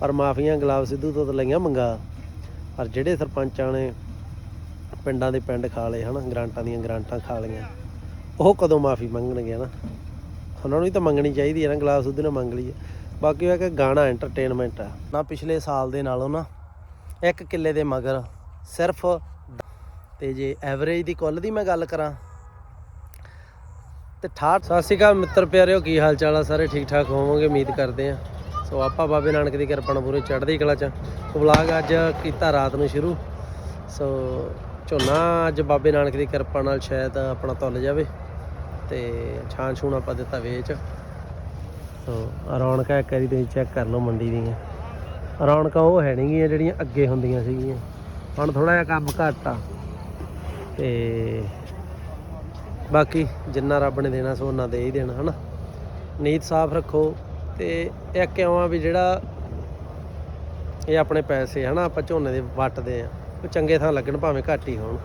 ਪਰ ਮਾਫੀਆਂ ਗੁਲਾਬ ਸਿੱਧੂ ਤੋਂ ਤਾਂ ਲਈਆਂ ਮੰਗਾ। ਪਰ ਜਿਹੜੇ ਸਰਪੰਚਾਂ ਨੇ ਪਿੰਡਾਂ ਦੇ ਪਿੰਡ ਖਾ ਲਏ, ਹਨਾ, ਗ੍ਰਾਂਟਾਂ ਦੀਆਂ ਗ੍ਰਾਂਟਾਂ ਖਾ ਲਈਆਂ, ਉਹ ਕਦੋਂ ਮਾਫੀ ਮੰਗਣਗੇ ਨਾ ਉਹਨਾਂ ਨੂੰ ਵੀ ਤਾਂ ਮੰਗਣੀ ਚਾਹੀਦੀ ਹੈ ਨਾ, ਗੁਲਾਬ ਸਿੱਧੂ ਨੇ ਮੰਗ ਲਈ ਹੈ। ਬਾਕੀ ਉਹ ਹੈ ਕਿ ਗਾਣਾ ਐਂਟਰਟੇਨਮੈਂਟ ਆ ਨਾ ਪਿਛਲੇ ਸਾਲ ਦੇ ਨਾਲੋਂ ਨਾ, ਇੱਕ ਕਿੱਲੇ ਦੇ ਮਗਰ ਸਿਰਫ ਤੇ ਜੇ ਐਵਰੇਜ ਦੀ ਕੁੱਲ ਦੀ ਮੈਂ ਗੱਲ ਕਰਾਂ, ਤੇ 68 ਸਤਿ ਸ਼੍ਰੀ ਅਕਾਲ ਮਿੱਤਰ ਪਿਆਰਿਓ, ਕੀ ਹਾਲ ਚਾਲ ਆ? ਸਾਰੇ ਠੀਕ ਠਾਕ ਹੋਵੋਗੇ? ਉਮੀਦ ਕਰਦੇ ਆ ਸੋ ਆਪਾਂ ਬਾਬੇ ਨਾਨਕ ਦੀ ਕਿਰਪਾ ਨਾਲ ਪੂਰੇ ਚੜ੍ਹਦੀ ਕਲਾ ਚ ਸੋ ਅੱਜ ਕੀਤਾ ਰਾਤ ਨੂੰ ਸ਼ੁਰੂ। ਸੋ ਝੋਨਾ ਅੱਜ ਬਾਬੇ ਨਾਨਕ ਦੀ ਕਿਰਪਾ ਨਾਲ ਸ਼ਾਇਦ ਆਪਣਾ ਤੁੱਲ ਜਾਵੇ ਤੇ ਛਾਂ ਛੂਣ ਆਪਾਂ ਦਿੱਤਾ ਵੇਚ। ਸੋ ਰੌਣਕਾਂ ਇੱਕ ਵਾਰੀ ਤੁਸੀਂ ਚੈੱਕ ਕਰ ਲਓ ਮੰਡੀ ਦੀਆਂ। ਰੌਣਕਾਂ ਉਹ ਹੈ ਨਹੀਂਗੀਆਂ ਜਿਹੜੀਆਂ ਅੱਗੇ ਹੁੰਦੀਆਂ ਸੀਗੀਆਂ। ਹੁਣ ਥੋੜਾ ਜਿਹਾ ਕੰਮ ਘੱਟ ਆ। ਤੇ ਬਾਕੀ ਜਿੰਨਾ ਰੱਬ ਨੇ ਦੇਣਾ ਸੋ ਉਹਨਾਂ ਦੇ ਹੀ ਦੇਣਾ, ਹਨਾ? ਨੀਤ ਸਾਫ਼ ਰੱਖੋ। ਤੇ ਇੱਕ ਇਉਂ ਆ ਵੀ ਜਿਹੜਾ ਇਹ ਆਪਣੇ ਪੈਸੇ ਹਨਾ ਆਪਾਂ ਝੋਨੇ ਦੇ ਵੱਟਦੇ ਆ ਉਹ ਚੰਗੇ ਥਾਂ ਲੱਗਣ ਭਾਵੇਂ ਘੱਟ ਹੀ ਹੋਣ।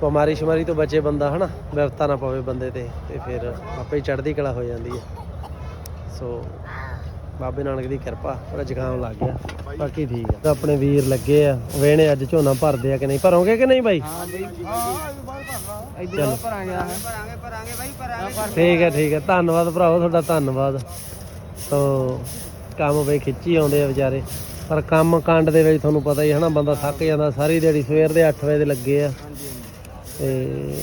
ਬਿਮਾਰੀ ਸ਼ਮਾਰੀ ਤੋਂ ਬਚੇ ਬੰਦਾ ਹਨਾ ਵਿਵਤਾ ਨਾ ਪਵੇ ਬੰਦੇ ਤੇ ਤੇ ਫਿਰ ਆਪੇ ਹੀ ਚੜ੍ਹਦੀ ਕਲਾ ਹੋ ਜਾਂਦੀ ਹੈ ਸੋ ਬਾਬੇ ਨਾਨਕ ਦੀ ਕਿਰਪਾ ਪੂਰਾ ਜ਼ੁਕਾਮ ਲੱਗ ਗਿਆ। ਬਾਕੀ ਠੀਕ ਆ। ਆਪਣੇ ਵੀਰ ਲੱਗੇ ਆ ਵੇਣੇ ਅੱਜ ਝੋਨਾ ਭਰਦੇ ਆ ਕਿ ਨਹੀਂ? ਭਰੋਗੇ ਕਿ ਨਹੀਂ ਬਾਈ? ਹਾਂ ਬਈ ਹਾਂ ਇਧਰ ਚਲੋ। ਭਰਾਂਗੇ ਭਰਾਂਗੇ ਭਰਾਂਗੇ ਬਾਈ ਭਰਾਂਗੇ। ਠੀਕ ਹੈ ਠੀਕ ਹੈ ਧੰਨਵਾਦ ਭਰਾਓ ਤੁਹਾਡਾ ਧੰਨਵਾਦ। ਸੋ ਕੰਮ ਬਈ ਖਿੱਚੀ ਆਉਂਦੇ ਆ ਵਿਚਾਰੇ। ਪਰ ਕੰਮ ਕਾਂਡ ਦੇ ਵਿੱਚ ਤੁਹਾਨੂੰ ਪਤਾ ਹੀ ਹੈ ਨਾ ਬੰਦਾ ਥੱਕ ਜਾਂਦਾ ਸਾਰੀ ਦਿਹਾੜੀ ਸਵੇਰ ਦੇ 8 ਵਜੇ ਦੇ ਲੱਗੇ ਆ। ਤੇ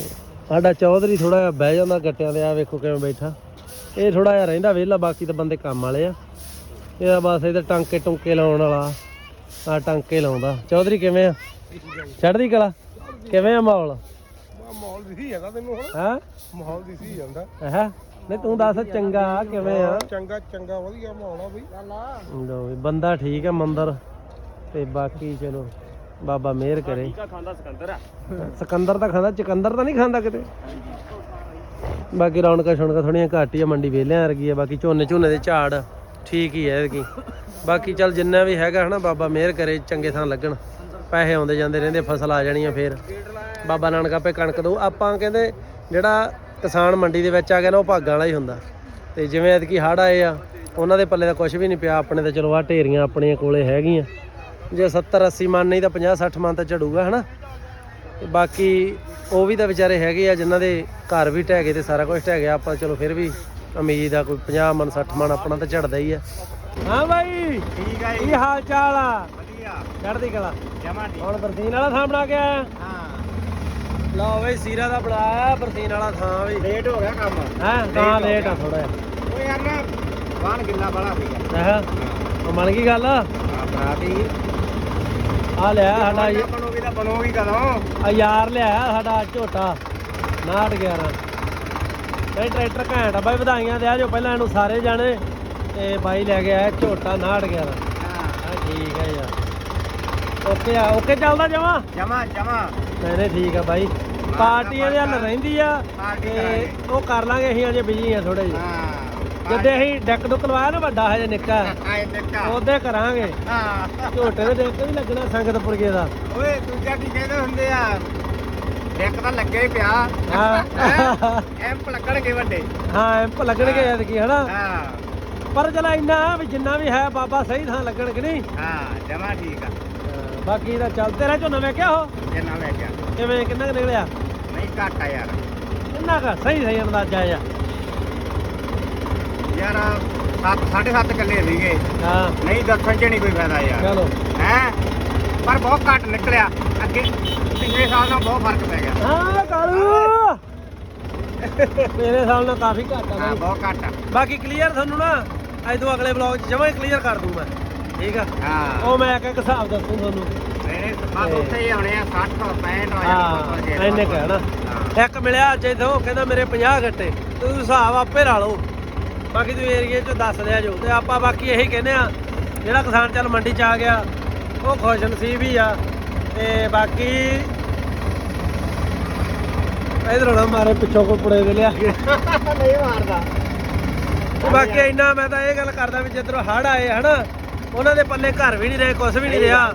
ਸਾਡਾ ਚੌਧਰੀ ਥੋੜਾ ਜਿਹਾ ਬਹਿ ਜਾਂਦਾ ਗੱਟਿਆਂ ਦੇ ਆ ਵੇਖੋ ਕਿਵੇਂ ਬੈਠਾ। ਇਹ ਥੋੜਾ ਜਿਹਾ ਰਹਿੰਦਾ ਵਿਹਲਾ ਬਾਕੀ ਤਾਂ ਬੰਦੇ ਕੰਮ ਵਾਲੇ ਆ। ਇਹਦਾ ਬਸ ਇਹਦੇ ਟਾਂਕੇ ਟੁੰਕੇ ਲਾਉਣ ਵਾਲਾ ਆ ਟਾਂਕੇ ਲਾਉਂਦਾ। ਚੌਧਰੀ ਕਿਵੇਂ ਆ? ਚੜ੍ਹਦੀ ਕਲਾ? ਕਿਵੇਂ ਆ ਮਾਹੌਲ? ਮਾਹੌਲ ਦਿਸੀ ਜਾਂਦਾ ਤੈਨੂੰ ਹੁਣ। ਹੈ? ਮਾਹੌਲ ਦਿਸੀ ਜਾਂਦਾ ਹੈ? ਨਹੀਂ ਤੂੰ ਦੱਸ ਚੰਗਾ ਕਿਵੇਂ ਆ? ਚੰਗਾ ਚੰਗਾ ਵਧੀਆ ਮਾਹੌਲ ਆ ਬਈ। ਲਓ ਵੀ ਬੰਦਾ ਠੀਕ ਹੈ ਮੰਦਰ। ਤੇ ਬਾਕੀ ਚਲੋ ਬਾਬਾ ਮਿਹਰ ਕਰੇ। ਕਾ ਖਾਂਦਾ ਸਿਕੰਦਰ ਆ। ਸਿਕੰਦਰ ਤਾਂ ਖਾਂਦਾ ਚਕੰਦਰ ਤਾਂ ਨਹੀਂ ਖਾਂਦਾ ਕਿਤੇ? ਬਾਕੀ ਰੌਣਕਾਂ ਸ਼ੌਣਕਾਂ ਥੋੜੀਆਂ ਘੱਟ ਹੀ ਆ ਮੰਡੀ ਵੇਲਿਆਂ ਵਰਗੀ ਆ ਬਾਕੀ ਝੋਨੇ ਝੋਨੇ ਦੇ ਝਾੜ ਠੀਕ ਹੀ ਐ ਇਹਦੀ। ਬਾਕੀ ਚੱਲ ਜਿੰਨਾ ਵੀ ਹੈਗਾ ਹਨਾ ਬਾਬਾ ਮਿਹਰ ਕਰੇ ਚੰਗੇ ਥਾਂ ਲੱਗਣ। ਪੈਸੇ ਆਉਂਦੇ ਜਾਂਦੇ ਰਹਿੰਦੇ ਫਸਲ ਆ ਜਾਣੀਆਂ ਫੇਰ। ਬਾਬਾ ਨਾਨਕ ਆਪੇ ਕਣਕ ਦੋ। ਆਪਾਂ ਕਹਿੰਦੇ ਜਿਹੜਾ ਕਿਸਾਨ ਮੰਡੀ ਦੇ ਵਿੱਚ ਆ ਗਿਆ ਨਾ ਉਹ ਭਾਗਾਂ ਵਾਲਾ ਹੀ ਹੁੰਦਾ। ਤੇ ਜਿਵੇਂ ਐਤਕੀ ਹੜ ਆਏ ਆ ਉਹਨਾਂ ਦੇ ਪੱਲੇ ਦਾ ਕੁਝ ਵੀ ਨਹੀਂ ਪਿਆ। ਆਪਣੇ ਤਾਂ ਚਲੋ ਆ ਢੇਰੀਆਂ ਆਪਣੀਆਂ ਕੋਲੇ ਹੈਗੀਆਂ। ਜੇ 70 80 ਮਨ ਨਹੀਂ ਤਾਂ 50 60 ਮਨ ਤਾਂ ਝੜੂਗਾ ਹਨਾ? ਤੇ ਬਾਕੀ ਉਹ ਵੀ ਤਾਂ ਵਿਚਾਰੇ ਹੈਗੇ ਆ ਜਿਨ੍ਹਾਂ ਦੇ ਘਰ ਵੀ ਢਹਿ ਗਏ ਤੇ ਸਾਰਾ ਕੁਝ ਢਹਿ ਗਿਆ। ਆਪਾਂ ਚਲੋ ਫਿਰ ਵੀ ਉਮੀਦ ਆ ਕੋਈ 50 ਮਨ 60 ਮਨ ਆਪਣਾ ਤਾਂ ਝੜਦਾ ਹੀ ਆ। ਹਾਂ ਬਾਈ ਠੀਕ ਆ ਕੀ ਹਾਲ ਚਾਲ ਆ? ਵਧੀਆ। ਚੜ੍ਹਦੀ ਕਲਾ। ਜਮਾ ਹੁਣ ਬਰਸੀਨ ਵਾਲਾ ਥਾਂ ਬਣਾ ਕੇ ਆਇਆ। ਹਾਂ। ਲਓ ਬਈ ਸੀਰਾ ਦਾ ਬਣਾਇਆ ਬਰਸੀਨ ਵਾਲਾ ਥਾਂ ਵੀ ਲੇਟ ਹੋ ਗਿਆ ਕੰਮ। ਹੈ ਤਾਂ ਲੇਟ ਆ ਥੋੜਾ ਉਹ ਯਾਰ ਨਾ ਬਾਣ ਗਿੱਲਾ ਬੜਾ ਸੀਗਾ। ਹੈ? ਉਹ ਬਣ ਗਈ ਗੱਲ? ਆ ਬਰਾਤੀ ਆ ਲਿਆ ਸਾਡਾ ਬਣੋਗੀ ਤਾਂ ਬਣੋਗੀ ਕਦੋਂ? ਆ ਯਾਰ ਲਿਆ ਸਾਡਾ ਝੋਟਾ 911 ਇਹ ਟਰੈਕਟਰ ਘੈਂਟ ਆ ਬਾਈ ਵਧਾਈਆਂ ਦੇ ਆ ਜੋ ਪਹਿਲਾਂ ਇਹਨੂੰ ਸਾਰੇ ਜਾਣੇ। ਤੇ ਬਾਈ ਲੈ ਗਿਆ ਝੋਟਾ 911 ਹਾਂ। ਹਾਂ ਠੀਕ ਹੈ ਯਾਰ। ਓਕੇ ਆ ਓਕੇ ਚੱਲਦਾ ਜਮਾ? ਜਮਾ ਜਮਾ। ਨਹੀਂ ਠੀਕ ਆ ਬਾਈ। ਪਾਰਟੀ ਇਹਦੇ ਹੱਲ ਰਹਿੰਦੀ ਆ ਪਾਰਟੀ ਤੇ ਕਰਾਂਗੇ। ਉਹ ਕਰ ਲਾਂਗੇ ਅਸੀਂ ਅਜੇ ਬਿਜ਼ੀ ਆ ਥੋੜੇ ਜਿਹਾ। ਹਾਂ ਜਦੇ ਅਸੀਂ ਡੈਕ ਡੁੱਕ ਲਵਾਇਆ ਨਾ ਵੱਡਾ ਹਜੇ ਨਿੱਕਾ ਆਏ ਉਹਦੇ ਕਰਾਂਗੇ। ਹਾਂ। ਝੋਟੇ ਦੇ ਦੇਖ ਕੇ ਵੀ ਲੱਗਣਾ ਸੰਗਤਪੁਰਗੇ ਦਾ। ਓਏ ਦੂਜਾ ਕੀ ਕਹਿੰਦੇ ਹੁੰਦੇ ਆ? ਇੱਕ ਤਾਂ ਲੱਗੇ ਹੀ ਪਿਆ। ਹਾਂ। ਐਂਪ ਲੱਗਣਗੇ ਵੱਡੇ। ਹਾਂ ਐਂਪ ਲੱਗਣਗੇ ਐਤਕੀ ਹਨਾ? ਹਾਂ। ਪਰ ਚਲਾ ਇੰਨਾ ਵੀ ਜਿੰਨਾ ਵੀ ਹੈ ਬਾਬਾ ਸਹੀ ਥਾਂ ਲੱਗਣ ਕਿ ਨਹੀਂ? ਹਾਂ ਜਮਾ ਠੀਕ ਆ। ਬਾਕੀ ਦਾ ਚੱਲ ਤੇਰਾ ਝੋਨਾ ਮੈਂ ਕਿਹਾ ਹੋ ਜਿੰਨਾ ਲੈ ਗਿਆ ਕਿਵੇਂ ਕਿੰਨਾ ਕੁ ਨਿਕਲਿਆ? ਨਹੀਂ ਘੱਟ ਆ ਯਾਰ। ਕਿੰਨਾ ਕੁ? ਸਹੀ ਸਹੀ ਅੰਦਾਜ਼ਾ ਆ। ਯਾਰ 7 7.5 ਕਿੱਲੇ ਸੀਗੇ। ਹਾਂ। ਨਹੀਂ ਦੱਸਣ ਚ ਨਹੀਂ ਕੋਈ ਫਾਇਦਾ ਯਾਰ। ਚਲੋ। ਹੈ? ਪਰ ਬਹੁਤ ਘੱਟ ਨਿਕਲਿਆ। ਅੱਗੇ ਪਿਛਲੇ ਸਾਲ ਨਾਲ ਬਹੁਤ ਫ਼ਰਕ ਪੈ ਗਿਆ। ਹਾਂ ਕਾਲੂ! ਮੇਰੇ ਸਾਲ ਨਾਲ ਕਾਫੀ ਘੱਟ ਆ ਹਾਂ ਬਾਈ। ਬਹੁਤ ਘੱਟ ਆ। ਬਾਕੀ ਕਲੀਅਰ ਤੁਹਾਨੂੰ ਨਾ ਅੱਜ ਤੋਂ ਅਗਲੇ ਬਲੌਗ 'ਚ ਜਮਾਂ ਕਲੀਅਰ ਕਰ ਦੂੰ ਮੈਂ। ਠੀਕ ਆ? ਹਾਂ। ਉਹ ਮੈਂ ਇੱਕ ਹਿਸਾਬ ਦੱਸੂ ਤੁਹਾਨੂੰ। ਮੇਰੇ ਬਸ ਉੱਥੇ ਹੀ ਆਉਣੇ ਆ 60 65 ਹਾਂ ਇੰਨੇ ਕੁ ਹੈ ਨਾ। ਇੱਕ ਮਿਲਿਆ ਅੱਜ ਇੱਥੇ ਉਹ ਕਹਿੰਦਾ ਮੇਰੇ 50 ਗੱਟੇ ਤੁਸੀਂ ਹਿਸਾਬ ਆਪੇ ਲਾ ਲਓ। ਬਾਕੀ ਤੁਸੀਂ ਏਰੀਏ 'ਚ ਦੱਸ ਦਿਆ ਜੋ। ਤੇ ਆਪਾਂ ਬਾਕੀ ਇਹੀ ਕਹਿੰਦੇ ਆ ਜਿਹੜਾ ਕਿਸਾਨ ਚੱਲ ਮੰਡੀ 'ਚ ਆ ਗਿਆ ਉਹ ਖੁਸ਼ ਨਸੀਬ ਹੀ ਆ। ਤੇ ਬਾਕੀ ਇਧਰ ਨਾ ਮਾਰੇ ਪਿੱਛੋਂ ਕੋ ਪੁੜੇ ਦੇ ਲਿਆ ਕੇ। ਨਹੀਂ ਮਾਰਦਾ। ਬਾਕੀ ਇੰਨਾ ਮੈਂ ਤਾਂ ਇਹ ਗੱਲ ਕਰਦਾ ਵੀ ਜਿੱਧਰੋਂ ਹੜ ਆਏ ਹਨਾ ਉਹਨਾਂ ਦੇ ਪੱਲੇ ਘਰ ਵੀ ਨਹੀਂ ਰਹੇ ਕੁਝ ਵੀ ਨਹੀਂ ਰਿਹਾ।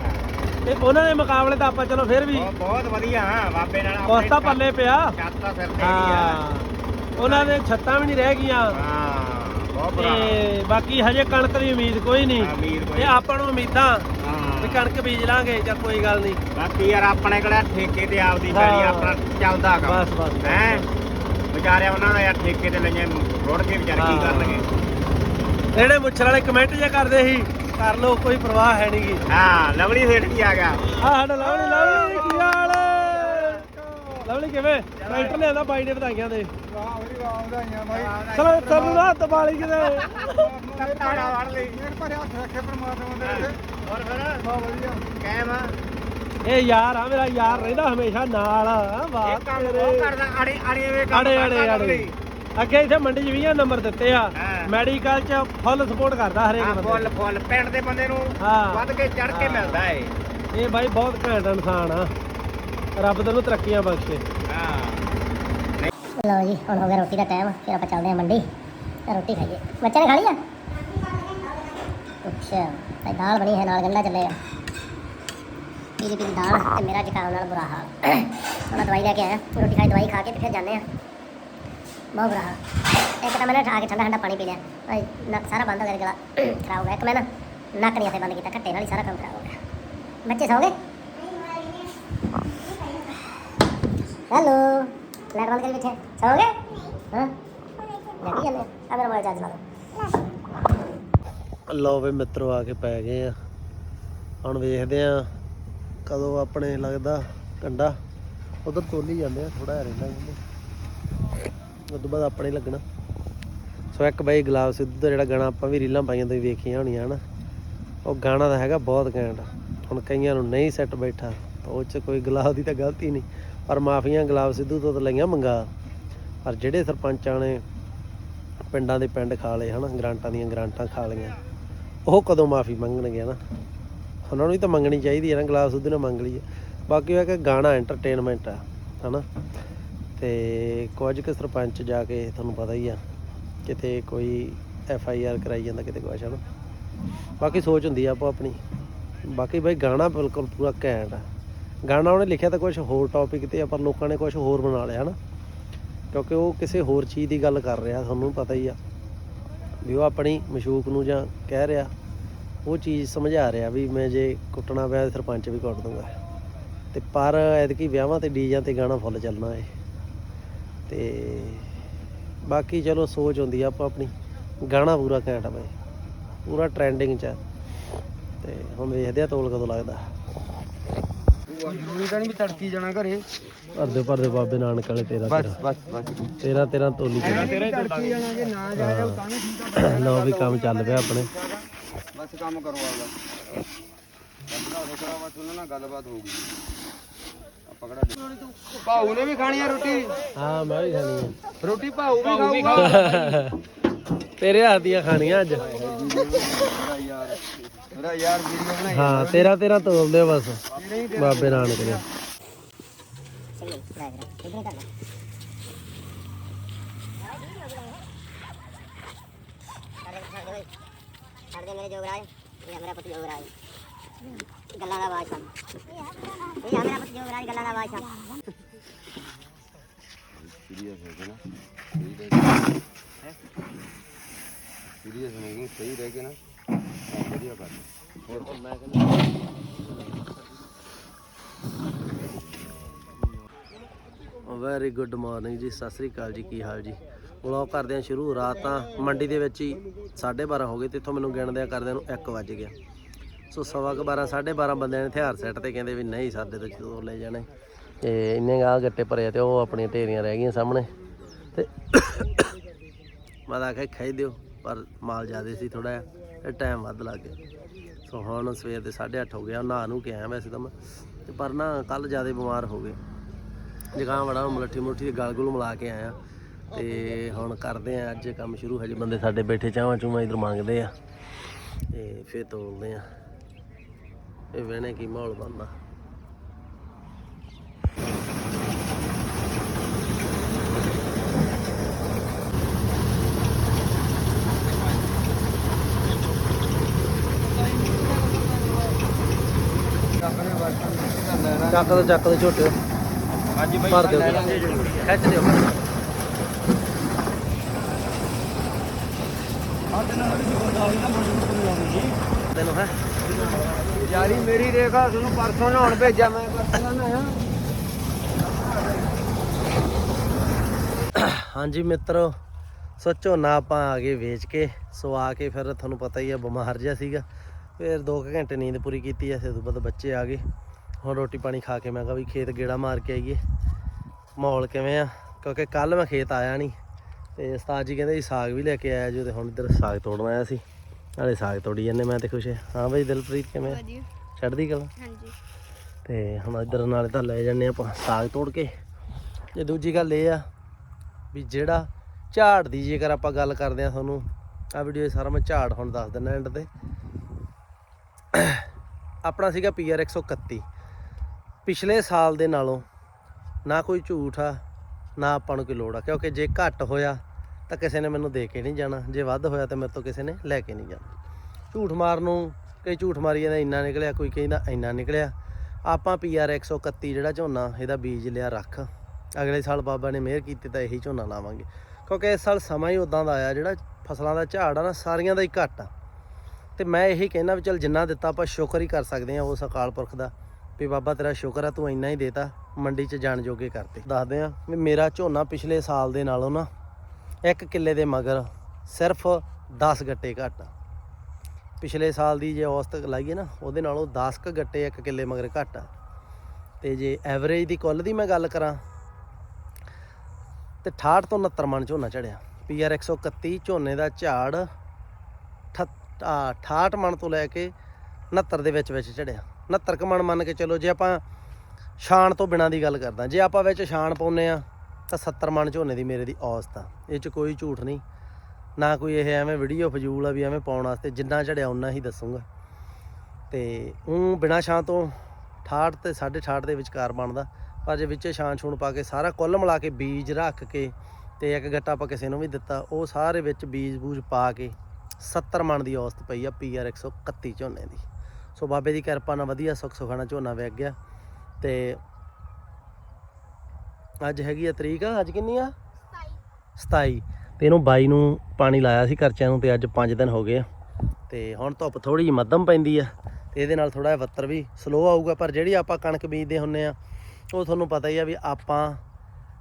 ਤੇ ਉਹਨਾਂ ਦੇ ਮੁਕਾਬਲੇ ਤਾਂ ਆਪਾਂ ਚਲੋ ਫਿਰ ਵੀ ਬਹੁਤ- ਬਹੁਤ ਵਧੀਆ ਹਾਂ ਬਾਬੇ ਨਾਲ ਕੁਛ ਤਾਂ ਪੱਲੇ ਪਿਆ। ਛੱਤ ਸਿਰ ਤੇ ਹੀ ਆ। ਹਾਂ। ਉਹਨਾਂ ਦੇ ਛੱਤਾਂ ਵੀ ਨਹੀਂ ਰਹਿ ਗਈਆਂ। ਹਾਂ ਬਹੁਤ ਬੁਰਾ ਹਾਲ। ਤੇ ਬਾਕੀ ਹਜੇ ਕਣਕ ਦੀ ਉਮੀਦ ਕੋਈ ਨਹੀਂ। ਅਮੀਰ ਤੇ ਆਪਾਂ ਨੂੰ ਉਮੀਦਾਂ ਵੀ ਹਾਂ ਕਣਕ ਬੀਜ ਲਾਂਗੇ ਜਾਂ ਕੋਈ ਗੱਲ ਨਹੀਂ। ਬਾਕੀ ਯਾਰ ਆਪਣੇ ਕਿਹੜਾ ਠੇਕੇ ਤੇ ਆਪਦੀ ਹਾਂ। ਪੈਲੀ ਆਪਣਾ ਚੱਲਦਾ ਕੰਮ। ਬਸ ਬਸ। ਹੈ? ਵਿਚਾਰਿਆ ਉਹਨਾਂ ਦਾ ਯਾਰ ਠੇਕੇ ਤੇ ਲਈਆਂ ਰੋੜ ਕੇ ਵਿਚਾਰੇ ਕੀ। ਕਰਨਗੇ? ਜਿਹੜੇ ਮੁੱਛਰ ਵਾਲੇ ਕਮੈਂਟ ਜੇ ਕਰਦੇ ਸੀ ਕਰ ਲਓ ਕੋਈ ਪਰਵਾਹ ਹੈ ਨਹੀਂਗੀ ਹਾਂ ਲਵਲੀ ਸੇਠ ਕੀ ਆ ਗਿਆ। ਆ ਸਾਡਾ ਲਵਲੀ ਲਵਲੀ ਕੀ ਹਾਲ ਹੈ? ਲਵਲੀ ਕਿਵੇਂ? ਟਰੈਕਟਰ ਲਿਆਂਦਾ ਬਾਈ ਨੇ ਵਧਾਈਆਂ ਦੇ। ਵਾਹ ਵੀ ਵਾਹ ਵਧਾਈਆਂ ਬਾਈ ਚਲੋ ਸਾਨੂੰ ਨਾ ਤਬਾਲੀ ਕਿਤੇ। ਤਾੜਾ ਵੜ ਲਈ। ਇੱਕ ਭਰਿਆ ਹੱਥ ਰੱਖੇ ਪਰਮਾਤਮਾ ਦੇ ਹੋਰ ਫਿਰ? ਬਹੁਤ ਵਧੀਆ। ਕਾਇਮ ਆ। ਇਹ ਯਾਰ ਆ ਮੇਰਾ ਯਾਰ ਰਹਿੰਦਾ ਹਮੇਸ਼ਾ ਨਾਲ। ਆ ਵਾਹ ਇਹ ਕੰਮ ਤੇਰੇ। ਬਹੁਤ ਕਰਦਾ ਅੜੇ ਅੜੇ ਵੇ ਕੰਮ ਅੜੇ ਅੜੇ ਕਰਦਾ ਅੜੇ। ਲਵਲੀ। ਅੱਗੇ ਇੱਥੇ ਮੰਡੀ 'ਚ 20 ਨੰਬਰ ਦਿੱਤੇ ਆ। ਹਾਂ। ਮੈਡੀਕਲ 'ਚ ਫੁੱਲ ਸਪੋਰਟ ਕਰਦਾ ਹਰੇਕ ਹਾਂ ਬੰਦੇ ਫੁੱਲ ਫੁੱਲ ਪਿੰਡ ਦੇ ਬੰਦੇ ਨੂੰ ਹਾਂ। ਵੱਧ ਕੇ ਚੜ ਕੇ ਹਾਂ। ਮਿਲਦਾ ਏ। ਇਹ ਬਾਈ ਬਹੁਤ ਘੈਂਟ ਇਨਸਾਨ ਆ। ਰੱਬ ਤੈਨੂੰ ਤਰੱਕੀਆਂ ਬਖਸ਼ੇ। ਹਾਂ। ਲਓ ਜੀ ਹੁਣ ਹੋ ਗਿਆ ਰੋਟੀ ਦਾ ਟਾਈਮ ਫਿਰ ਆਪਾਂ ਚੱਲਦੇ ਹਾਂ ਮੰਡੀ। ਤੇ ਰੋਟੀ ਖਾਈਏ। ਬੱਚੇ ਨੇ ਖਾ ਲਈ ਆ? ਅੱਛਾ ਤੇ ਦਾਲ ਬਣੀ ਹੈ ਨਾਲ ਗੰਡਾ ਚੱਲੇਗਾ ਪੀਲੀ ਪੀਲੀ ਦਾਲ ਤੇ ਮੇਰਾ ਜ਼ੁਕਾਮ ਨਾਲ ਬੁਰਾ ਹਾਲ। ਹੁਣ ਦਵਾਈ ਲੈ ਕੇ ਆਇਆ ਰੋਟੀ ਖਾਈ ਦਵਾਈ ਖਾ ਕੇ ਤੇ ਫਿਰ ਜਾਂਦੇ ਆ ਬਹੁਤ ਬੁਰਾ ਹਾਲ ਇੱਕ ਤਾਂ ਮੈंने ਠਾ ਕੇ ਠੰਡਾ ਠੰਡਾ ਪਾਣੀ ਪੀ ਲਿਆ ਭਾਈ ਨੱਕ ਸਾਰਾ ਬੰਦ ਹੋ ਗਿਆ ਗਲਾ ਖਰਾਬ ਹੋ ਗਿਆ ਇੱਕ ਮੈਂ ਨਾ ਨੱਕ ਨਹੀਂ ਇੱਥੇ ਬੰਦ ਕੀਤਾ ਘੱਟੇ ਨਾਲ ਹੀ ਸਾਰਾ ਕੰਮ ਖਰਾਬ ਹੋ ਗਿਆ ਬੱਚੇ ਸੌ ਗਏ ਹੈਲੋ ਲਾਈਟ ਬੰਦ ਕਰੀ ਬੈਠੇ ਸੌ ਗਏ ਹਾਂ ਲੱਗੀ ਜਾਂਦੇ ਆ ਮੇਰਾ ਲਓ ਵੇ ਮਿੱਤਰੋ ਆ ਕੇ ਪੈ ਗਏ ਆ ਹੁਣ ਵੇਖਦੇ ਆ ਕਦੋਂ ਆਪਣੇ ਲੱਗਦਾ ਕੰਡਾ ਉਧਰ ਤੋਲੀ ਜਾਂਦੇ ਆ ਥੋੜਾ ਰਹਿੰਦਾ ਕਹਿੰਦੇ ਉਸ ਤੋਂ ਬਾਅਦ ਆਪਣੇ ਲੱਗਣਾ। ਸੋ ਇੱਕ ਬਾਈ ਗੁਲਾਬ ਸਿੱਧੂ ਦਾ ਜਿਹੜਾ ਗਾਣਾ ਆਪਾਂ ਵੀ ਰੀਲਾਂ ਪਾਈਆਂ ਤੁਸੀਂ ਵੇਖੀਆਂ ਹੋਣੀਆਂ, ਹਨਾ? ਉਹ ਗਾਣਾ ਦਾ ਹੈਗਾ ਬਹੁਤ ਘੈਂਟ। ਹੁਣ ਕਈਆਂ ਨੂੰ ਨਹੀਂ ਸੈੱਟ ਬੈਠਾ ਉਹ ਚ ਕੋਈ ਗੁਲਾਬ ਦੀ ਤਾਂ ਗਲਤੀ ਨਹੀਂ। ਪਰ ਮਾਫੀਆਂ ਗੁਲਾਬ ਸਿੱਧੂ ਤੋਂ ਤਾਂ ਲਈਆਂ ਮੰਗਾ। ਪਰ ਜਿਹੜੇ ਸਰਪੰਚਾਂ ਨੇ ਪਿੰਡਾਂ ਦੇ ਪਿੰਡ ਖਾ ਲਏ, ਹਨਾ? ਗ੍ਰਾਂਟਾਂ ਦੀਆਂ ਗ੍ਰਾਂਟਾਂ ਖਾ ਲਈਆਂ। ਉਹ ਕਦੋਂ ਮਾਫੀ ਮੰਗਣਗੇ ਨਾ ਉਹਨਾਂ ਨੂੰ ਵੀ ਤਾਂ ਮੰਗਣੀ ਚਾਹੀਦੀ ਹੈ ਨਾ, ਗੁਲਾਬ ਸਿੱਧੂ ਨੇ ਮੰਗ ਲਈਏ ਬਾਕੀ ਉਹ ਹੈ ਕਿ ਗਾਣਾ ਐਂਟਰਟੇਨਮੈਂਟ ਆ ਹਨਾ? ਤੇ ਕੁਝ ਕੁ ਸਰਪੰਚ ਜਾ ਕੇ ਤੁਹਾਨੂੰ ਪਤਾ ਹੀ ਆ, ਕਿਤੇ ਕੋਈ ਐਫ ਆਈ ਆਰ ਕਰਾਈ ਜਾਂਦਾ, ਕਿਤੇ ਕੁਛ, ਹਨਾ? ਬਾਕੀ ਸੋਚ ਹੁੰਦੀ ਆ ਆਪੋ ਆਪਣੀ ਬਾਕੀ ਬਾਈ ਗਾਣਾ ਬਿਲਕੁਲ ਪੂਰਾ ਘੈਂਟ ਆ। ਗਾਣਾ ਉਹਨੇ ਲਿਖਿਆ ਤਾਂ ਕੁਝ ਹੋਰ ਟੌਪਿਕ ਤੇ ਆ ਪਰ ਲੋਕਾਂ ਨੇ ਕੁਝ ਹੋਰ ਬਣਾ ਲਿਆ, ਹਨਾ? ਕਿਉਂਕਿ ਉਹ ਕਿਸੇ ਹੋਰ ਚੀਜ਼ ਦੀ ਗੱਲ ਕਰ ਰਿਹਾ, ਤੁਹਾਨੂੰ ਪਤਾ ਹੀ ਆ। ਵੀ ਉਹ ਆਪਣੀ ਮਸ਼ੂਕ ਨੂੰ ਜਾਂ ਕਹਿ ਰਿਹਾ, ਉਹ ਚੀਜ਼ ਸਮਝਾ ਰਿਹਾ ਵੀ ਮੈਂ ਜੇ ਕੁੱਟਣਾ ਪਿਆ ਤਾਂ ਸਰਪੰਚ ਵੀ ਕੁੱਟ ਦੂੰਗਾ। ਤੇ ਪਰ ਐਤਕੀ ਵਿਆਹਾਂ ਤੇ ਡੀਜਾਂ ਤੇ ਗਾਣਾ ਫੁੱਲ ਚੱਲਣਾ ਏ। ਤੇ ਬਾਕੀ ਚਲੋ ਸੋਚ ਹੁੰਦੀ ਆ ਆਪੋ ਆਪਣੀ ਗਾਣਾ ਪੂਰਾ ਘੈਂਟ ਆ ਬਈ ਪੂਰਾ ਟ੍ਰੈਂਡਿੰਗ 'ਚ। ਤੇ ਹੁਣ ਵੇਖਦੇ ਆ ਤੋਲ ਕਦੋਂ ਲੱਗਦਾ ਜ਼ਰੂਰੀ ਤਾਂ ਨਹੀਂ ਵੀ ਤੜਕੀ ਜਾਣਾ ਘਰੇ ਭਰਦੇ ਭਰਦੇ ਬਾਬੇ ਨਾਨਕ ਵਾਲੇ ਤੇਰਾ ਬਸ ਤੇਰਾ ਬਸ ਬਸ ਤੇਰਾ ਤੇਰਾ ਤੋਲੀ ਤੇਰਾ ਤੇਰਾ ਤੜਕੀ ਜਾਣਾ ਜੇ ਨਾ ਜਾਇਆ ਤਾਂ ਵੀ ਠੀਕ ਆ ਲਓ ਵੀ ਕੰਮ ਚੱਲ ਪਿਆ ਆਪਣੇ ਬਸ ਕੰਮ ਕਰੋ ਆਪਦਾ ਬੰਦਾ ਹੋ ਕਰਾ ਵਾ ਉਹਨਾਂ ਨਾਲ ਗੱਲਬਾਤ ਹੋ ਗਈ ਆਪਾਂ ਕਿਹੜਾ ਭਾਊ ਨੇ ਵੀ ਖਾਣੀ ਆ ਰੋਟੀ? ਹਾਂ ਮੈਂ ਵੀ ਖਾਣੀ ਆ। ਰੋਟੀ ਭਾਊ ਵੀ ਖਾਊਗਾ। ਤੇਰੇ ਹੱਥ ਦੀਆਂ ਖਾਣੀਆਂ ਅੱਜ। ਮੇਰਾ ਯਾਰ ਵੀਡੀਓ ਬਣਾਈ ਹਾਂ ਤੇਰਾ ਤੇਰਾ ਤੋਲਦੇ ਬਸ। ਬਾਬੇ ਨਾਨਕ ਨੇ ਛੱਡ ਦੇ। ਮੇਰੇ ਜੋਗਰਾਜ ਇਹ ਮੇਰਾ ਪੁੱਤ ਜੋਗਰਾਜ ਗੱਲਾਂ ਦਾ ਬਾਦਸ਼ਾਹ ਇਹ ਆ ਮੇਰਾ ਪੁੱਤ ਜੋਗਰਾਜ ਗੱਲਾਂ ਦਾ ਬਾਦਸ਼ਾਹ ਸੀਰੀਅਸ ਨਹੀਂ ਸਹੀ ਰਹਿ ਕੇ ਨਾ। ਵਧੀਆ ਕਰ ਹੋਰ ਮੈਂ ਵੈਰੀ ਗੁੱਡ ਮਾਰਨਿੰਗ ਜੀ ਸਤਿ ਸ੍ਰੀ ਅਕਾਲ ਜੀ ਕੀ ਹਾਲ ਜੀ? ਵਲੌਗ ਕਰਦੇ ਆ ਸ਼ੁਰੂ ਰਾਤ ਤਾਂ ਮੰਡੀ ਦੇ ਵਿੱਚ ਹੀ 12:30 ਹੋ ਗਏ ਤੇ ਇੱਥੋਂ ਮੈਨੂੰ ਗਿਣਦਿਆਂ ਕਰਦਿਆਂ ਨੂੰ 1 ਵੱਜ ਗਿਆ। ਸੋ ਸਵਾ ਕੁ 12 12:30 ਬੰਦਿਆਂ ਨੇ ਹਥਿਆਰ ਸੈੱਟ ਤੇ ਕਹਿੰਦੇ ਵੀ ਨਹੀਂ, ਸਾਡੇ ਤੋਂ ਜਦੋਂ ਲੈ ਜਾਣੇ? ਤੇ ਇੰਨੇ ਆ ਗੱਟੇ ਭਰੇ ਆ ਤੇ ਉਹ ਆਪਣੀਆਂ ਢੇਰੀਆਂ ਰਹਿ ਗਈਆਂ ਸਾਹਮਣੇ। ਤੇ ਮੈਂ ਤਾਂ ਆਖਿਆ ਖਾਈ ਦਿਓ, ਪਰ ਮਾਲ ਜ਼ਿਆਦੇ ਸੀ ਥੋੜਾ ਜਿਹਾ, ਤੇ ਟਾਈਮ ਵੱਧ ਲੱਗ ਗਿਆ। ਸੋ ਹੁਣ ਸਵੇਰ ਦੇ 8:30 ਹੋ ਗਿਆ ਨਹਾ ਨੂੰ ਕੇ ਆਇਆ ਵੈਸੇ ਤਾਂ ਮੈਂ, ਤੇ ਪਰ ਨਾ ਕੱਲ ਜ਼ਿਆਦਾ ਬਿਮਾਰ ਹੋ ਗਏ। ਜਗਾਂ ਬੜਾ ਮਲੱਠੀ ਮੁੱਠੀ ਦੇ ਗਲ ਗੁਲ ਮਿਲਾ ਕੇ ਆਇਆ ਤੇ ਹੁਣ ਕਰਦੇ ਆ ਅੱਜ ਕੰਮ ਸ਼ੁਰੂ, ਹਜੇ ਬੰਦੇ ਸਾਡੇ ਬੈਠੇ ਚਾਹਾਂ ਚੂਹਾਂ ਇਧਰ ਮੰਗਦੇ ਆ। ਤੇ ਫੇਰ ਤੋਲਦੇ ਆ। ਇਹ ਵੇਣੇ ਕੀ ਮਾਹੌਲ ਬਣਦਾ। ਚੱਕ ਦੋ ਚੱਕ ਦੋ ਝੋਟੇ। ਅੱਜ ਬਈ ਭਰ ਦਿਓ ਲੈ ਲਾਂਗੇ ਜ਼ਰੂਰ। ਖਿੱਚ ਦਿਓ ਤੈਨੂੰ ਹੈ? ਯਾਰੀ ਮੇਰੀ ਰੇਖਾ ਤੁਹਾਨੂੰ ਪਰਸੋਂ ਨਹਾਉਣ ਭੇਜਿਆ ਮੈਂ ਪਰਸੋਂ ਨਾ ਆਇਆ ਹਾਂਜੀ ਮਿੱਤਰੋ ਸੋ ਝੋਨਾ ਆਪਾਂ ਆ ਗਏ ਵੇਚ ਕੇ ਸੋ ਆ ਕੇ ਫਿਰ ਤੁਹਾਨੂੰ ਪਤਾ ਹੀ ਆ ਬਿਮਾਰ ਜਿਹਾ ਸੀਗਾ। ਫਿਰ 2 ਘੰਟੇ ਨੀਂਦ ਪੂਰੀ ਕੀਤੀ ਐ ਫਿਰ ਤੋਂ ਬਾਅਦ ਬੱਚੇ ਆ ਗਏ। ਹੁਣ ਰੋਟੀ ਪਾਣੀ ਖਾ ਕੇ ਮੈਂ ਕਿਹਾ ਵੀ ਖੇਤ ਗੇੜਾ ਮਾਰ ਕੇ ਆਈਏ। ਮਾਹੌਲ ਕਿਵੇਂ ਆ? ਕਿਉਂਕਿ ਕੱਲ ਮੈਂ ਖੇਤ ਆਇਆ ਨਹੀਂ। ਤੇ ਉਸਤਾਦ ਜੀ ਕਹਿੰਦੇ ਸੀ ਸਾਗ ਵੀ ਲੈ ਕੇ ਆਇਆ ਜੋ ਤੇ ਹੁਣ ਇੱਧਰ ਸਾਗ ਤੋੜਨ ਆਇਆ ਸੀ। ਨਾਲੇ ਸਾਗ ਤੋੜੀ ਜਾਂਦੇ ਮੈਂ ਤੇ ਖੁਸ਼ ਹਾਂ। ਹਾਂ ਬਈ ਦਿਲਪ੍ਰੀਤ ਕਿਵੇਂ ਆ? ਵਧੀਆ। ਚੜ੍ਹਦੀ ਕਲਾ? ਹਾਂਜੀ। ਤੇ ਹੁਣ ਇੱਧਰ ਨਾਲੇ ਤਾਂ ਲੈ ਜੰਨੇ ਆਪਾਂ ਸਾਗ ਤੋੜ ਕੇ। ਤੇ ਦੂਜੀ ਗੱਲ ਇਹ ਆ ਵੀ ਜਿਹੜਾ ਝਾੜ ਦੀ ਜੇਕਰ ਆਪਾਂ ਗੱਲ ਕਰਦੇ ਆ ਤੁਹਾਨੂੰ ਆ ਵੀਡੀਓ ਸਾਰਾ ਮੈਂ ਝਾੜ ਹੁਣ ਦੱਸ ਦਿੰਦਾ ਐਂਡ ਤੇ। ਆਪਣਾ ਸੀਗਾ ਪੀਆਰ 131 ਪਿਛਲੇ ਸਾਲ ਦੇ ਨਾਲੋਂ ਨਾ ਕੋਈ ਝੂਠ ਆ ਨਾ ਆਪਾਂ ਨੂੰ ਕੋਈ ਲੋੜ ਆ। ਕਿਉਂਕਿ ਜੇ ਘੱਟ ਹੋਇਆ ਤਾਂ ਕਿਸੇ ਨੇ ਮੈਨੂੰ ਦੇ ਕੇ ਨਹੀਂ ਜਾਣਾ। ਜੇ ਵੱਧ ਹੋਇਆ ਤਾਂ ਮੇਰੇ ਤੋਂ ਕਿਸੇ ਨੇ ਲੈ ਕੇ ਨਹੀਂ ਜਾਣਾ। ਝੂਠ ਮਾਰ ਨੂੰ ਕਈ ਝੂਠ ਮਾਰੀ ਜਾਂਦਾ, ਇੰਨਾ ਨਿਕਲਿਆ, ਕੋਈ ਕਹਿੰਦਾ ਇੰਨਾ ਨਿਕਲਿਆ। ਆਪਾਂ ਪੀਆਰ 131 ਜਿਹੜਾ ਝੋਨਾ, ਇਹਦਾ ਬੀਜ ਲਿਆ ਰੱਖ। ਅਗਲੇ ਸਾਲ ਬਾਬਾ ਨੇ ਮਿਹਰ ਕੀਤੀ ਤਾਂ ਇਹੀ ਝੋਨਾ ਲਾਵਾਂਗੇ। ਕਿਉਂਕਿ ਇਸ ਸਾਲ ਸਮਾਂ ਹੀ ਉਦਾਂ ਦਾ ਆਇਆ, ਜਿਹੜਾ ਫਸਲਾਂ ਦਾ ਝਾੜ ਆ ਨਾ, ਸਾਰੀਆਂ ਦਾ ਹੀ ਘੱਟ ਆ। ਤੇ ਮੈਂ ਇਹੀ ਕਹਿਣਾ ਵੀ ਚਲ ਜਿੰਨਾ ਦਿੱਤਾ ਆਪਾਂ ਸ਼ੁਕਰ ਹੀ ਕਰ ਸਕਦੇ ਆ ਉਸ ਅਕਾਲ ਪੁਰਖ ਦਾ, ਵੀ ਬਾਬਾ ਤੇਰਾ ਸ਼ੁਕਰ ਆ, ਤੂੰ ਇੰਨਾ ਹੀ ਦੇਤਾ, ਮੰਡੀ 'ਚ ਜਾਣ ਜੋਗੇ ਕਰਤੇ ਦੱਸਦੇ ਆ ਵੀ ਮੇਰਾ ਝੋਨਾ ਪਿਛਲੇ ਸਾਲ ਦੇ ਨਾਲੋਂ ਨਾ ਇੱਕ ਕਿੱਲੇ ਦੇ ਮਗਰ ਸਿਰਫ 10 ਗੱਟੇ ਘੱਟ ਆ। ਪਿਛਲੇ ਸਾਲ ਦੀ ਜੇ ਔਸਤ ਲਾਈਏ ਨਾ, ਉਹਦੇ ਨਾਲੋਂ 10 ਕ ਗੱਟੇ ਇੱਕ ਕਿੱਲੇ ਮਗਰ ਘੱਟ ਆ। ਤੇ ਜੇ ਐਵਰੇਜ ਦੀ ਕੁੱਲ ਦੀ ਮੈਂ ਗੱਲ ਕਰਾਂ, ਤੇ 68 ਤੋਂ 69 ਮਣ ਝੋਨਾ ਝੜਿਆ ਪੀਆਰ 131 ਝੋਨੇ ਦਾ ਝਾੜ 68 ਮਣ ਤੋਂ ਲੈ ਕੇ 69 ਦੇ ਵਿੱਚ ਵਿੱਚ ਝੜਿਆ 69 ਕ ਮਣ ਮੰਨ ਕੇ ਚਲੋ, ਜੇ ਆਪਾਂ ਛਾਣ ਤੋਂ ਬਿਨਾਂ ਦੀ ਗੱਲ ਕਰਦਾ, ਜੇ ਆਪਾਂ ਵਿੱਚ ਛਾਣ ਪਾਉਨੇ ਆ ਤਾਂ 70 ਮਣ ਝੋਨੇ ਦੀ ਮੇਰੇ ਦੀ ਔਸਤ ਆ। ਇਹ ਚ ਕੋਈ ਝੂਠ ਨਹੀਂ। ਨਾ ਕੋਈ ਇਹ ਐਵੇਂ ਵੀਡੀਓ ਫਜ਼ੂਲ ਆ ਵੀ ਐਵੇਂ ਪਾਉਣ ਵਾਸਤੇ, ਜਿੰਨਾ ਝੜਿਆ ਉਨਾ ਹੀ ਦੱਸੂਗਾ। ਤੇ ਉਹ ਬਿਨਾਂ ਛਾਂ ਤੋਂ 68 ਤੇ 68 ਦੇ ਵਿਚਕਾਰ ਬਣਦਾ। ਪਰ ਜੇ ਵਿੱਚੇ ਛਾਂ ਛੂਣ ਪਾ ਕੇ ਸਾਰਾ ਕੁੱਲ ਮਿਲਾ ਕੇ ਬੀਜ ਰੱਖ ਕੇ ਤੇ ਇੱਕ ਗੱਟਾ ਆਪਾਂ ਕਿਸੇ ਨੂੰ ਵੀ ਦਿੱਤਾ, ਉਹ ਸਾਰੇ ਵਿੱਚ ਬੀਜ ਬੂਜ ਪਾ ਕੇ 70 ਮਣ ਦੀ ਔਸਤ ਪਈ ਆ ਪੀਆਰ 131 ਝੋਨੇ ਦੀ। ਸੋ ਬਾਬੇ ਦੀ ਕਿਰਪਾ ਨਾਲ ਵਧੀਆ ਸੁੱਖ ਸੁਖਾਣਾ ਝੋਨਾ ਵਿਕ ਗਿਆ। ਤੇ ਅੱਜ ਹੈਗੀ ਆ ਤਰੀਕ ਅੱਜ ਕਿੰਨੀ ਆ? 27 ਤੇ ਇਹਨੂੰ 22 ਨੂੰ ਪਾਣੀ ਲਾਇਆ ਸੀ ਖਰਚਿਆਂ ਨੂੰ ਤੇ ਅੱਜ 5 ਦਿਨ ਹੋ ਗਏ ਆ। ਤੇ ਹੁਣ ਧੁੱਪ ਥੋੜੀ ਜਿਹੀ ਮੱਧਮ ਪੈਂਦੀ ਆ। ਤੇ ਇਹਦੇ ਨਾਲ ਥੋੜਾ ਜਿਹਾ ਵੱਤਰ ਵੀ ਸਲੋ ਆਊਗਾ ਪਰ ਜਿਹੜੀ ਆਪਾਂ ਕਣਕ ਬੀਜਦੇ ਹੁੰਨੇ ਆ ਉਹ ਤੁਹਾਨੂੰ ਪਤਾ ਹੀ ਆ ਵੀ ਆਪਾਂ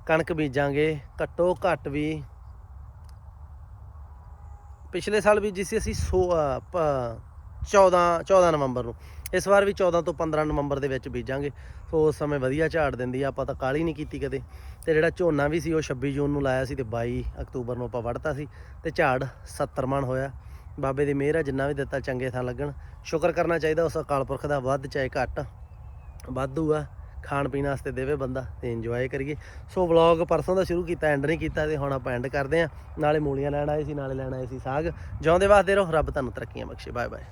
ਕਣਕ ਬੀਜਾਂਗੇ ਘੱਟੋ ਘੱਟ ਵੀ ਪਿਛਲੇ ਸਾਲ ਬੀਜੀ ਸੀ ਅਸੀਂ ਸੋ ਅ, ਪ- 14 14 ਨਵੰਬਰ ਨੂੰ। ਇਸ ਵਾਰ ਵੀ 14 ਤੋਂ 15 ਨਵੰਬਰ ਦੇ ਵਿੱਚ ਬੀਜਾਂਗੇ। ਸੋ ਉਸ ਸਮੇਂ ਵਧੀਆ ਝਾੜ ਦਿੰਦੀ ਆ, ਆਪਾਂ ਤਾਂ ਕਾਲੀ ਨਹੀਂ ਕੀਤੀ ਕਦੇ। ਤੇ ਜਿਹੜਾ ਝੋਨਾ ਵੀ ਸੀ, ਉਹ 26 ਜੂਨ ਨੂੰ ਲਾਇਆ ਸੀ ਤੇ 22 ਅਕਤੂਬਰ ਨੂੰ ਆਪਾਂ ਵੜਤਾ ਸੀ ਤੇ ਝਾੜ 70 ਮਣ ਹੋਇਆ। ਬਾਬੇ ਦੀ ਮਿਹਰ ਆ, ਜਿੰਨਾ ਵੀ ਦਿੱਤਾ ਚੰਗੇ ਥਾਂ ਲੱਗਣ। ਸ਼ੁਕਰ ਕਰਨਾ ਚਾਹੀਦਾ ਉਸ ਅਕਾਲ ਪੁਰਖ ਦਾ, ਵੱਧ ਚਾਹੇ ਘੱਟ। ਵਾਧੂ ਆ, ਖਾਣ ਪੀਣ ਵਾਸਤੇ ਦੇਵੇ ਬੰਦਾ ਤੇ ਇੰਜੋਏ ਕਰੀਏ। ਸੋ ਵਲੌਗ ਪਰਸੋਂ ਦਾ ਸ਼ੁਰੂ ਕੀਤਾ ਐਂਡ ਨਹੀਂ ਕੀਤਾ ਤੇ ਹੁਣ ਆਪਾਂ ਐਂਡ ਕਰਦੇ ਆ। ਨਾਲੇ ਮੂਲੀਆਂ ਲੈਣ ਆਏ ਸੀ, ਨਾਲੇ ਲੈਣ ਆਏ ਸੀ ਸਾਗ। ਜਿਉਂਦੇ ਵਾਸਤੇ ਰਹੋ, ਰੱਬ ਤੁਹਾਨੂੰ ਤਰੱਕੀਆਂ ਬਖਸ਼ੇ। Bye bye